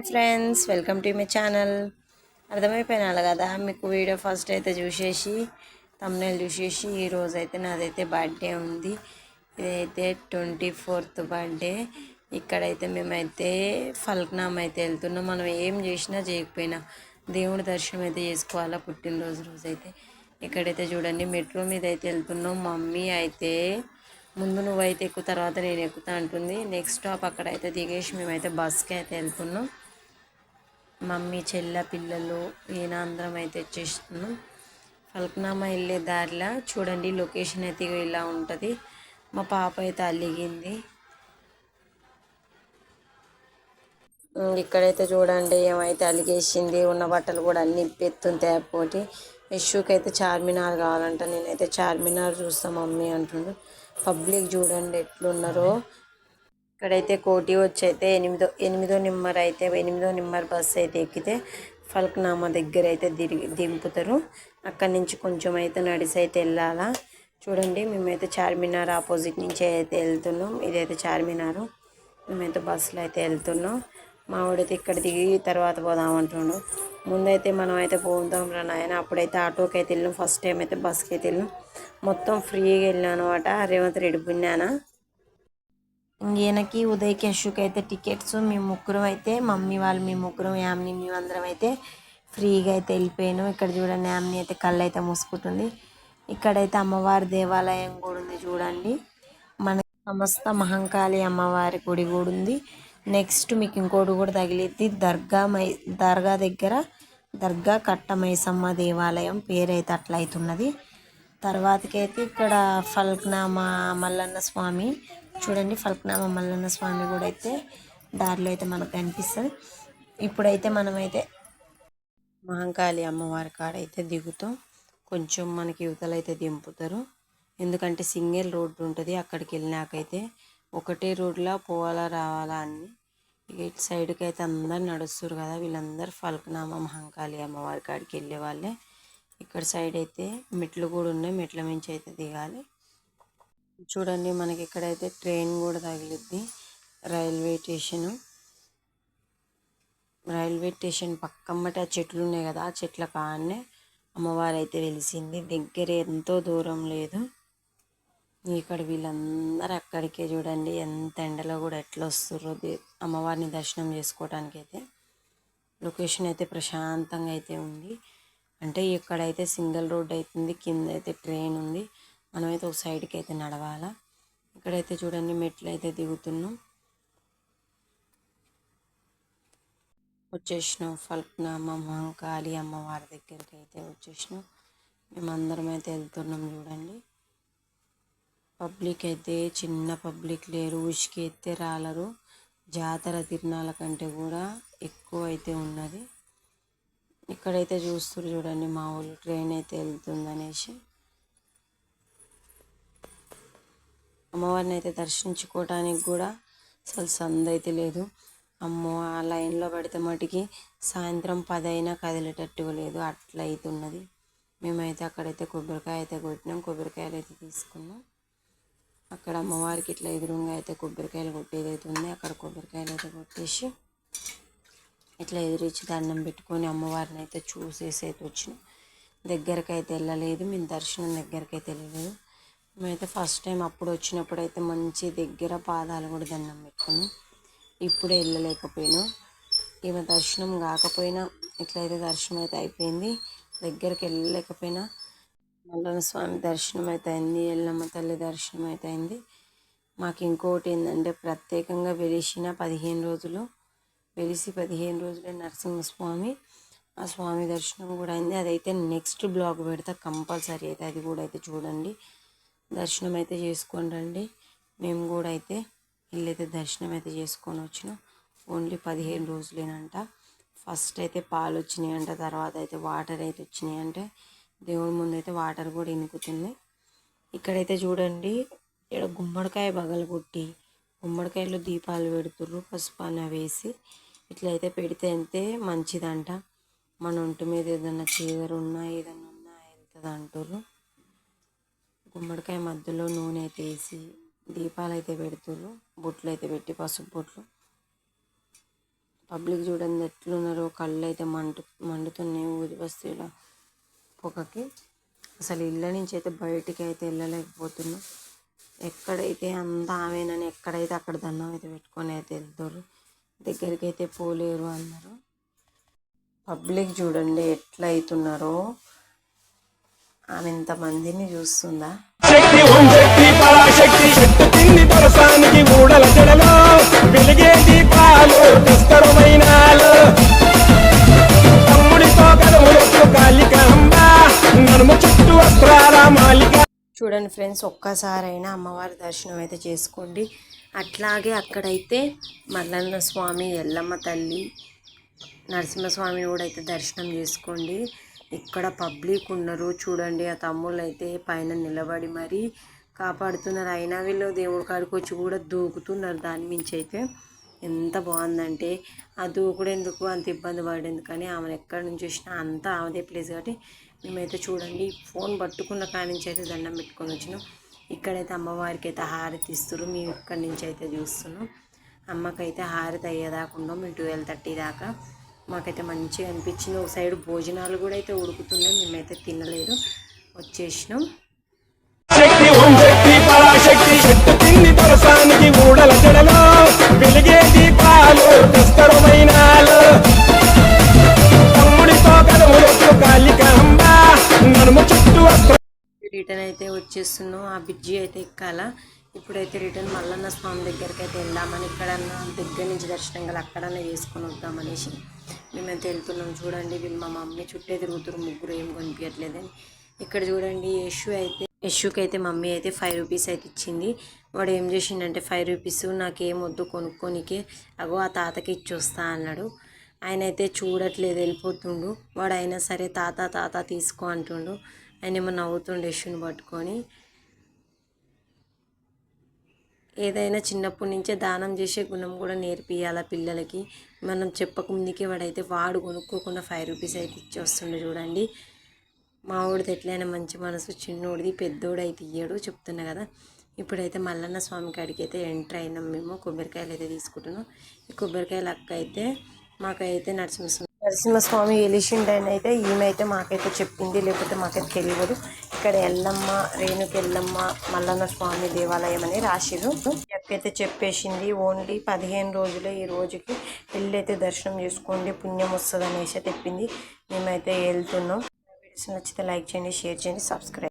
Hi friends welcome to my channel. అర్థమైపోయినాలి కదా? మీకు video first అయితే చూసేసి తమ్నేలు చూసేసి ఈ అయితే నాదైతే బర్త్డే ఉంది. ఇదైతే ట్వంటీ ఫోర్త్ బర్త్డే ఇక్కడైతే మేమైతే ఫల్క్నామ్ అయితే వెళ్తున్నాం. మనం ఏం చేసినా చేయకపోయినా దేవుడి దర్శనం అయితే చేసుకోవాలా పుట్టినరోజు రోజు అయితే ఇక్కడైతే చూడండి మెట్రో మీద అయితే వెళ్తున్నాం. మమ్మీ అయితే ముందు నువ్వైతే ఎక్కువ తర్వాత నేను ఎక్కుతా అంటుంది. నెక్స్ట్ స్టాప్ అక్కడ అయితే దిగేసి మేమైతే బస్కి అయితే వెళ్తున్నాం. మమ్మీ చెల్ల పిల్లలు ఈయన అందరం అయితే వచ్చేస్తున్నాం ఫల్క్నామా వెళ్ళే దారిలో చూడండి లొకేషన్ అయితే ఇలా ఉంటుంది. మా పాప అయితే అలిగింది. ఇక్కడైతే చూడండి ఏమైతే అలిగేసింది ఉన్న బట్టలు కూడా అన్ని ఇప్పెత్తుంది తేపోటి యశ్వకి అయితే చార్మినార్ కావాలంట. నేనైతే చార్మినార్ చూస్తా మమ్మీ అంటుండు. పబ్లిక్ చూడండి ఎట్లున్నారో. ఇక్కడైతే కోటి వచ్చి అయితే ఎనిమిదో ఎనిమిదో నెంబర్ అయితే ఎనిమిదో నెంబర్ బస్సు అయితే ఎక్కితే ఫల్క్నామా దగ్గర అయితే దిరిగి దింపుతారు. అక్కడి నుంచి కొంచెం అయితే నడిసి అయితే వెళ్ళాలా. చూడండి మేమైతే చార్మినార్ ఆపోజిట్ నుంచి అయితే వెళ్తున్నాం. ఇదైతే చార్మినారు. మేమైతే బస్సులో అయితే వెళ్తున్నాం. మా వాడైతే ఇక్కడ దిగి తర్వాత పోదాం అంటుండు. ముందైతే మనం అయితే పోదాం రా నాయన. అప్పుడైతే ఆటోకి అయితే వెళ్ళాం. ఫస్ట్ టైం అయితే బస్కి అయితే వెళ్ళాం. మొత్తం ఫ్రీగా వెళ్ళాను అనమాట రేవంత్ రెడ్డి పుణ్యానా ఈయనకి ఉదయ్కి అశోక్ అయితే టికెట్స్ మేము ముగ్గురం అయితే మమ్మీ వాళ్ళు మీ ముగ్గురం యామ్ని మేము అందరం అయితే ఫ్రీగా అయితే వెళ్ళిపోయాను. ఇక్కడ చూడండి యామ్ని అయితే కళ్ళు అయితే మూసుకుంటుంది. ఇక్కడైతే అమ్మవారి దేవాలయం కూడా ఉంది చూడండి. మన సమస్త మహంకాళి అమ్మవారి గుడి కూడా ఉంది. నెక్స్ట్ మీకు ఇంకోటి కూడా తగిలిద్ది. దర్గా మై దర్గా దగ్గర దర్గా కట్ట మైసమ్మ దేవాలయం పేరైతే అట్లా అవుతున్నది తర్వాతకైతే ఇక్కడ ఫల్క్నామా మల్లన్న స్వామి చూడండి ఫల్క్నామ మల్లన్న స్వామి కూడా అయితే దారిలో అయితే మనకు కనిపిస్తుంది. ఇప్పుడైతే మనమైతే మహంకాళి అమ్మవారి కాడ అయితే దిగుతాం. కొంచెం మనకి యువతలు అయితే దింపుతారు. ఎందుకంటే సింగిల్ రోడ్డు ఉంటుంది అక్కడికి వెళ్ళినాకైతే ఒకటే రోడ్లో పోవాలా రావాలా అని ఇటు సైడ్కి అయితే అందరు నడుస్తారు కదా వీళ్ళందరూ ఫల్క్నామ మహంకాళి అమ్మవారి కాడికి వెళ్ళే వాళ్ళే. ఇక్కడ సైడ్ అయితే మెట్లు కూడా ఉన్నాయి మెట్ల మించి అయితే దిగాలి. చూడండి మనకి ఇక్కడైతే ట్రైన్ కూడా తగిలిద్ది. Railway station. రైల్వే స్టేషన్ పక్కమ్మటి ఆ చెట్లు ఉన్నాయి కదా ఆ చెట్ల కాడనే అమ్మవారు అయితే వెలిసింది. దగ్గర ఎంతో దూరం లేదు. ఇక్కడ వీళ్ళందరూ అక్కడికే చూడండి ఎంత ఎండలో కూడా ఎట్లా వస్తుర్రో అమ్మవారిని దర్శనం చేసుకోవడానికి అయితే లొకేషన్ అయితే ప్రశాంతంగా అయితే ఉంది. అంటే ఇక్కడైతే సింగిల్ రోడ్ అవుతుంది కింద అయితే ట్రైన్ ఉంది. మనమైతే ఒక సైడ్కి అయితే నడవాలా. ఇక్కడైతే చూడండి మెట్లు అయితే దిగుతున్నాం. వచ్చేసినాం ఫల్క్నామా మహంకాళి అమ్మవారి దగ్గరికి అయితే వచ్చేసినాం. మేమందరం అయితే వెళ్తున్నాం చూడండి. పబ్లిక్ అయితే చిన్న పబ్లిక్ లేరు ఉషికి అయితే రాలరు. జాతర తిరణాల కంటే కూడా ఎక్కువ అయితే ఉన్నది. ఇక్కడైతే చూస్తారు చూడండి మా ఊళ్ళు ట్రైన్ అయితే వెళ్తుందనేసి. అమ్మవారిని అయితే దర్శించుకోవడానికి కూడా అసలు సందైతే అయితే లేదు. అమ్మో ఆ లైన్లో పడితే మటుకి సాయంత్రం పది అయినా కదిలేటట్టుగా లేదు. అట్లా అవుతున్నది మేమైతే అక్కడైతే కొబ్బరికాయ అయితే కొట్టినాం. కొబ్బరికాయలు అయితే తీసుకున్నాం. అక్కడ అమ్మవారికి ఇట్లా ఎదురుగా అయితే కొబ్బరికాయలు కొట్టేది అయితే ఉంది. అక్కడ కొబ్బరికాయలు అయితే కొట్టేసి ఇట్లా ఎదురిచ్చి దండం పెట్టుకొని అమ్మవారిని అయితే చూసేసి అయితే వచ్చినాం. దగ్గరికి అయితే వెళ్ళలేదు. మేము దర్శనం దగ్గరికి అయితే వెళ్ళలేదు. మేమైతే ఫస్ట్ టైం అప్పుడు వచ్చినప్పుడు అయితే మంచి దగ్గర పాదాలు కూడా దండం పెట్టుకున్నాం. ఇప్పుడే వెళ్ళలేకపోయాను. ఈమె దర్శనం కాకపోయినా ఇట్లయితే దర్శనం అయితే అయిపోయింది. దగ్గరికి వెళ్ళలేకపోయినా. మల్లన్న స్వామి దర్శనం అయితే అయింది ఎల్లమ్మ తల్లి దర్శనం అయితే అయింది. మాకు ఇంకోటి ఏంటంటే ప్రత్యేకంగా వెలిసిన పదిహేను రోజులు వెలిసి పదిహేను రోజులే నరసింహస్వామి. ఆ స్వామి దర్శనం కూడా అయింది. అదైతే నెక్స్ట్ బ్లాగ్ పెడతా కంపల్సరీ అయితే అది కూడా అయితే చూడండి. దర్శనం అయితే చేసుకొని రండి మేము కూడా అయితే వెళ్ళైతే దర్శనం అయితే చేసుకొని వచ్చినాం. ఓన్లీ పదిహేను రోజులేనంట. ఫస్ట్ అయితే పాలు వచ్చినాయి అంట తర్వాత అయితే వాటర్ అయితే వచ్చినాయి అంటే దేవుడి ముందు అయితే వాటర్ కూడా ఇనుకుతుంది ఇక్కడైతే చూడండి ఇక్కడ గుమ్మడికాయ బగలగొట్టి గుమ్మడికాయలో దీపాలు పెడుతుర్రు పసుపాన వేసి ఇట్లయితే పెడితే అంతే మంచిదంట. మన ఒంటి మీద ఏదైనా చీదరు ఉన్నా ఏదన్నా ఉన్నా వెళ్తుంది అంటారు గుమ్మడికాయ మధ్యలో నూనె అయితే వేసి దీపాలు అయితే పెడుతుర్రు. బొట్లు అయితే పెట్టి పసుపు బొట్లు. పబ్లిక్ చూడండి ఎట్లున్నారో కళ్ళు అయితే మంటు మండుతున్నాయి ఊది బస్తీలో పొగకి. అసలు ఇళ్ళ నుంచి అయితే బయటికి అయితే వెళ్ళలేకపోతున్నాం. ఎక్కడైతే అంతా ఆమెనని ఎక్కడైతే అక్కడ దండం అయితే పెట్టుకొని అయితే వెళ్తారు దగ్గరికి అయితే పోలేరు అన్నారు. పబ్లిక్ చూడండి ఎట్లా అవుతున్నారో ఆమె ఇంతమందిని చూస్తుందా? చుట్టూ వస్త్రాల మాలిక. చూడండి ఫ్రెండ్స్ ఒక్కసారైనా అమ్మవారి దర్శనం అయితే చేసుకోండి. అట్లాగే అక్కడైతే మల్లన్న స్వామి ఎల్లమ్మ తల్లి నరసింహస్వామిని కూడా అయితే దర్శనం చేసుకోండి. ఇక్కడ పబ్లిక్ ఉన్నారు చూడండి ఆ తమ్ముళ్ళు అయితే పైన నిలబడి మరి కాపాడుతున్నారు. అయినా వీళ్ళు దేవుడి కాడికి వచ్చి కూడా దూకుతున్నారు. దాని మించి అయితే ఎంత బాగుందంటే ఆ దూకుడు ఎందుకు? అంత ఇబ్బంది పడేందుకు కానీ ఆమెను ఎక్కడి నుంచి వచ్చినా అంతా ఆమెదే ప్లేస్ కాబట్టి మేమైతే చూడండి ఫోన్ పట్టుకున్న కాడి నుంచి అయితే దండం పెట్టుకొని వచ్చినాం. ఇక్కడైతే అమ్మవారికి అయితే హారతి ఇస్తారు మేము ఇక్కడి నుంచి అయితే చూస్తున్నాం. అమ్మకైతే హారతి అయ్యేదాకుండా మేము ట్వెల్వ్ థర్టీ దాకా. మాకైతే మంచిగా అనిపించింది. ఒక సైడ్ భోజనాలు కూడా అయితే ఉడుకుతున్నాయి. మేమైతే తినలేదు. వచ్చేసినాం. రిటర్న్ అయితే వచ్చేస్తున్నాం. ఆ బ్రిడ్జి అయితే ఎక్కాల. ఇప్పుడైతే రిటర్న్ మల్లన్న స్వామి దగ్గరికి అయితే వెళ్దామని ఇక్కడ దగ్గర నుంచి దర్శనం గల అక్కడనే చేసుకొని వద్దామనేసి మేమైతే వెళ్తున్నాం. చూడండి వీళ్ళు మా మమ్మీ చుట్టే తిరుగుతున్నారు ముగ్గురు ఏం కొనిపించట్లేదని ఇక్కడ చూడండి యశు అయితే యశుకి అయితే మమ్మీ అయితే ఫైవ్ రూపీస్ అయితే ఇచ్చింది. వాడు ఏం చేసిండంటే ఫైవ్ రూపీస్ నాకేం వద్దు కొనుక్కోనికే అగో ఆ తాతకి ఇచ్చొస్తా అన్నాడు. ఆయన అయితే చూడట్లేదు వెళ్ళిపోతుండు. వాడు అయినా సరే తాత తాత తీసుకో అంటుండు. ఆయన ఏమో నవ్వుతుండు యశుని పట్టుకొని. ఏదైనా చిన్నప్పటి నుంచే దానం చేసే గుణం కూడా నేర్పియాల పిల్లలకి? మనం చెప్పక ముందుకే వాడైతే వాడు కొనుక్కోకుండా ఫైవ్ రూపీస్ అయితే ఇచ్చి వస్తుండే చూడండి. మా వాడిది ఎట్లయినా మంచి మనసు చిన్నోడిది పెద్దోడు అయితే ఇయ్యడు చెప్తున్నా కదా. ఇప్పుడైతే మల్లన్న స్వామి కాడికి అయితే ఎంటర్ అయినాం మేము. కొబ్బరికాయలు అయితే తీసుకుంటున్నాం. ఈ కొబ్బరికాయలు అక్క అయితే మాకైతే నరసింహస్వామి నరసింహస్వామి వెలిసిండని అయితే ఈమె అయితే మాకైతే చెప్పింది లేకపోతే మాకైతే తెలియదు. ఇక్కడ ఎల్లమ్మ రేణుకి ఎల్లమ్మ మల్లన్న స్వామి దేవాలయం అని రాసిరు చెప్పైతే చెప్పేసింది ఓన్లీ పదిహేను రోజులే ఈ రోజుకి వెళ్ళైతే అయితే దర్శనం చేసుకోండి పుణ్యం వస్తుంది అనేసి చెప్పింది. మేమైతే వెళ్తున్నాం. వీడియోస్ నచ్చితే లైక్ చేయండి షేర్ చేయండి సబ్స్క్రైబ్